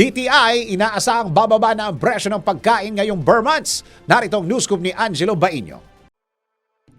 DTI inaasahang bababa na ang presyo ng pagkain ngayong Burr months. Narito ang news ni Angelo Baino.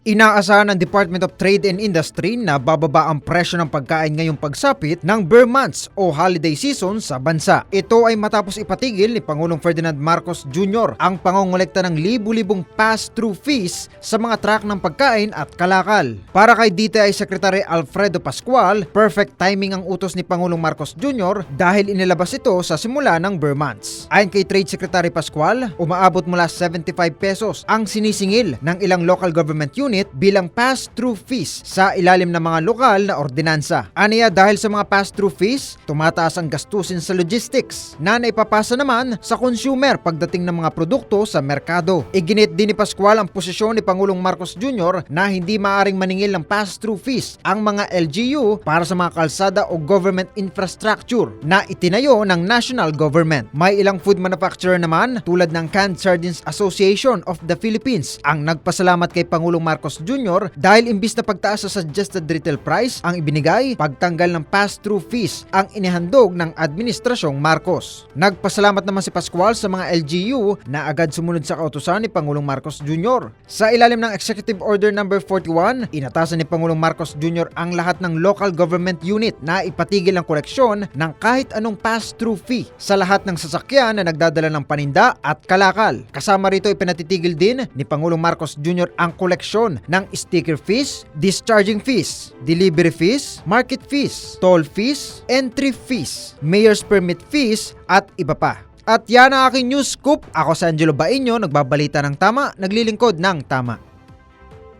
Inaasahan ng Department of Trade and Industry na bababa ang presyo ng pagkain ngayong pagsapit ng Burr months o holiday season sa bansa. Ito ay matapos ipatigil ni Pangulong Ferdinand Marcos Jr. ang pangongolekta ng libu-libong pass-through fees sa mga truck ng pagkain at kalakal. Para kay DTI Secretary Alfredo Pascual, perfect timing ang utos ni Pangulong Marcos Jr. dahil inilabas ito sa simula ng Burr months. Ayon kay Trade Secretary Pascual, umaabot mula 75 pesos ang sinisingil ng ilang local government unit bilang pass-through fees sa ilalim ng mga lokal na ordinansa. Aniya dahil sa mga pass-through fees, tumataas ang gastusin sa logistics na naipapasa naman sa consumer pagdating ng mga produkto sa merkado. Iginit din ni Pascual ang posisyon ni Pangulong Marcos Jr. na hindi maaring maningil ng pass-through fees ang mga LGU para sa mga kalsada o government infrastructure na itinayo ng national government. May ilang food manufacturer naman tulad ng Canned Sardines Association of the Philippines ang nagpasalamat kay Pangulong Marcos Jr. dahil imbis na pagtaas sa suggested retail price ang ibinigay, pagtanggal ng pass-through fees ang inihandog ng Administrasyong Marcos. Nagpasalamat naman si Pascual sa mga LGU na agad sumunod sa kautusan ni Pangulong Marcos Jr. Sa ilalim ng Executive Order No. 41, inatasan ni Pangulong Marcos Jr. ang lahat ng local government unit na ipatigil ang koleksyon ng kahit anong pass-through fee sa lahat ng sasakyan na nagdadala ng paninda at kalakal. Kasama rito ipinatitigil din ni Pangulong Marcos Jr. ang koleksyon ng sticker fees, discharging fees, delivery fees, market fees, toll fees, entry fees, mayor's permit fees at iba pa. At yan ang aking news scoop. Ako si Angelo Bainyo, nagbabalita ng tama, naglilingkod ng tama.